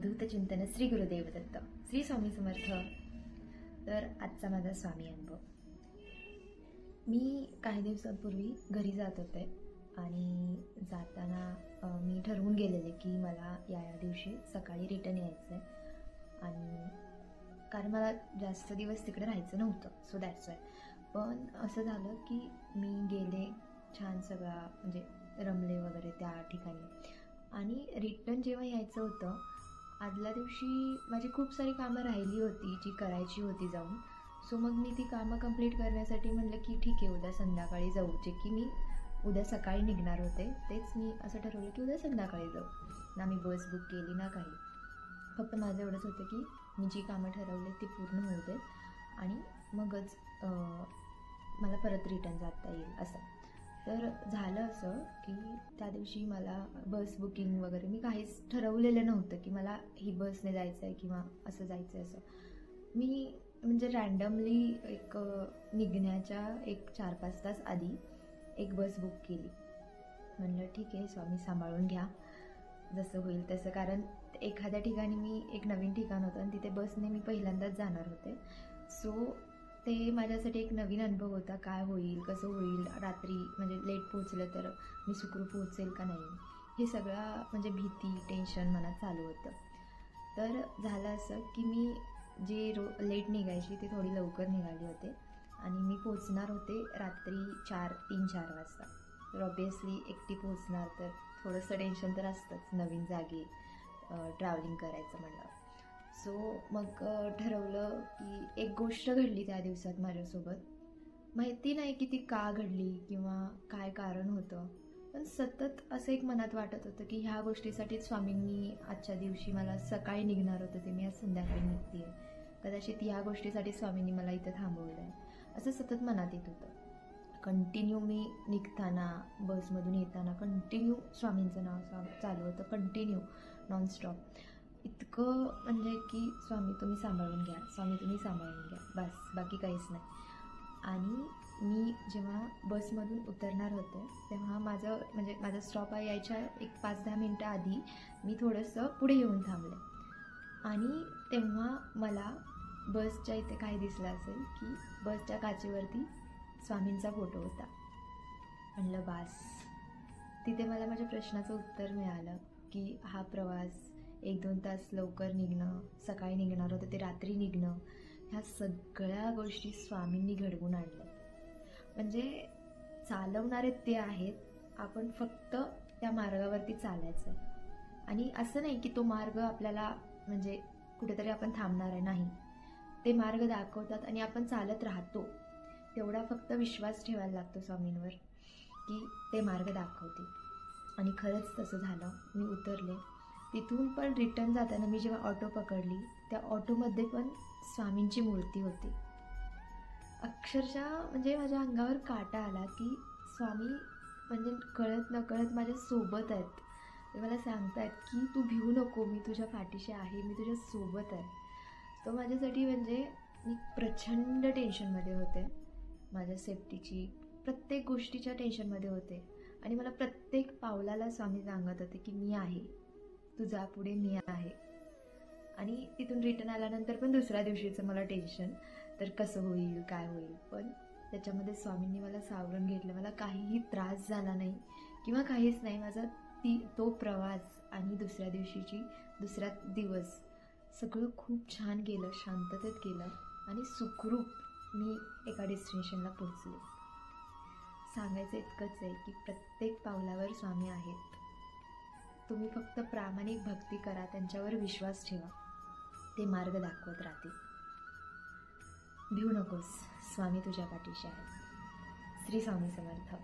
अवधूत चिंतन श्री गुरुदेव दत्त. श्री स्वामी समर्थ. तर आजचा माझा स्वामी अनुभव. मी काही दिवसांपूर्वी घरी जात होते आणि जाताना मी ठरवून गेलेले की मला या या दिवशी सकाळी रिटर्न यायचं आहे आणि कारण मला जास्त दिवस तिकडे राहायचं नव्हतं सो दॅट्स वाय पण असं झालं की मी गेले छान सगळा म्हणजे रमले वगैरे त्या ठिकाणी. आणि रिटर्न जेव्हा यायचं होतं आदल्या दिवशी माझी खूप सारी कामं राहिली होती जी करायची होती जाऊन. सो मग मी ती कामं कंप्लीट करण्यासाठी म्हणलं की ठीक आहे उद्या संध्याकाळी जाऊ. जे की मी उद्या सकाळी निघणार होते तेच मी असं ठरवलं की उद्या संध्याकाळी जाऊ. ना मी बस बुक केली ना काही. फक्त माझं एवढंच होतं की मी जी कामं ठरवली ती पूर्ण होऊ देत आणि मगच मला परत रिटर्न जाता येईल असं. तर झालं असं की त्या दिवशी मला बस बुकिंग वगैरे मी काहीच ठरवलेलं नव्हतं की मला ही बसने जायचं आहे किंवा असं जायचं आहे असं. मी म्हणजे रॅन्डमली एक निघण्याच्या एक चार पाच तास आधी एक बस बुक केली. म्हणलं ठीक आहे स्वामी सांभाळून घ्या. जसं होईल तसं. कारण एखाद्या ठिकाणी मी एक नवीन ठिकाण होतं आणि तिथे बसने मी पहिल्यांदाच जाणार होते. सो ते माझ्यासाठी एक नवीन अनुभव होता काय होईल कसं होईल रात्री म्हणजे लेट पोहोचलं तर मी सुखरूप पोहोचेल का नाही? हे सगळं म्हणजे भीती टेन्शन मनात चालू होतं. तर झालं असं की मी जे रो लेट निघायची ती थोडी लवकर निघाली होते आणि मी पोचणार होते रात्री चार तीन चार वाजता. तर ऑब्वियसली एकटी पोचणार तर थोडंसं टेन्शन तर असतंच नवीन जागी ट्रॅव्हलिंग करायचं म्हणलं. सो मग ठरवलं की एक गोष्ट घडली त्या दिवसात माझ्यासोबत. माहिती नाही की ती का घडली किंवा काय कारण होतं पण सतत असं एक मनात वाटत होतं की ह्या गोष्टीसाठी स्वामींनी आजच्या दिवशी मला सकाळी निघणार होतं ते मी आज संध्याकाळी निघते कदाचित ह्या गोष्टीसाठी स्वामींनी मला इथं थांबवलं आहे असं सतत मनात येत होतं. कंटिन्यू मी निघताना बसमधून येताना कंटिन्यू स्वामींचं नाव चालू होतं कंटिन्यू नॉनस्टॉप इतकं म्हणजे की स्वामी तुम्ही सांभाळून घ्या स्वामी तुम्ही सांभाळून घ्या बस बाकी काहीच नाही. आणि मी जेव्हा बसमधून उतरणार होते तेव्हा माझं म्हणजे माझा स्टॉप यायच्या एक पाच दहा मिनटं आधी मी थोडंसं पुढे येऊन थांबले. आणि तेव्हा मला बसच्या इथे काय दिसलं असेल की बसच्या काचेवरती स्वामींचा फोटो होता. म्हणलं बास. तिथे मला माझ्या प्रश्नाचं उत्तर मिळालं की हा प्रवास एक दोन तास लवकर निघणं सकाळी निघणार होतं ते रात्री निघणं ह्या सगळ्या गोष्टी स्वामींनी घडवून आणल्या. म्हणजे चालवणारे ते आहेत आपण फक्त त्या मार्गावरती चालायचं. आहे आणि असं नाही की तो मार्ग आपल्याला म्हणजे कुठेतरी आपण थांबणार आहे नाही. ते मार्ग दाखवतात आणि आपण चालत राहतो. तेवढा फक्त विश्वास ठेवायला लागतो स्वामींवर की ते मार्ग दाखवतील. आणि खरंच तसं झालं. मी उतरले. तिथून पण रिटर्न जाताना मी जेव्हा ऑटो पकडली त्या ऑटोमध्ये पण स्वामींची मूर्ती होती. अक्षरशः म्हणजे माझ्या अंगावर काटा आला की स्वामी म्हणजे कळत नकळत माझ्या सोबत आहेत. ते मला सांगतायत की तू भिवू नको मी तुझ्या पाठीशी आहे मी तुझ्या सोबत आहे. तो माझ्यासाठी म्हणजे मी प्रचंड टेन्शनमध्ये होते. माझ्या सेफ्टीची प्रत्येक गोष्टीच्या टेन्शनमध्ये होते. आणि मला प्रत्येक पावलाला स्वामी सांगत होते की मी आहे. तुझा पुढे मी आहे. आणि तिथून रिटर्न आल्यानंतर पण दुसऱ्या दिवशीचं मला टेन्शन तर कसं होईल काय होईल? पण त्याच्यामध्ये स्वामींनी मला सावरून घेतलं. मला काहीही त्रास झाला नाही. किंवा काहीच नाही. माझा ती तो प्रवास आणि दुसऱ्या दिवशीची दुसरा दिवस सगळं खूप छान गेलं. शांततेत गेलं. आणि सुखरूप मी एका डेस्टिनेशनला पोहोचले. सांगायचं इतकंच आहे की प्रत्येक पावलावर स्वामी आहेत. तुम्ही फक्त प्रामाणिक भक्ती करा त्यांच्यावर विश्वास ठेवा. ते मार्ग दाखवत राहतील. भिऊ नकोस स्वामी तुझ्या पाठीशी आहे श्री स्वामी समर्थ.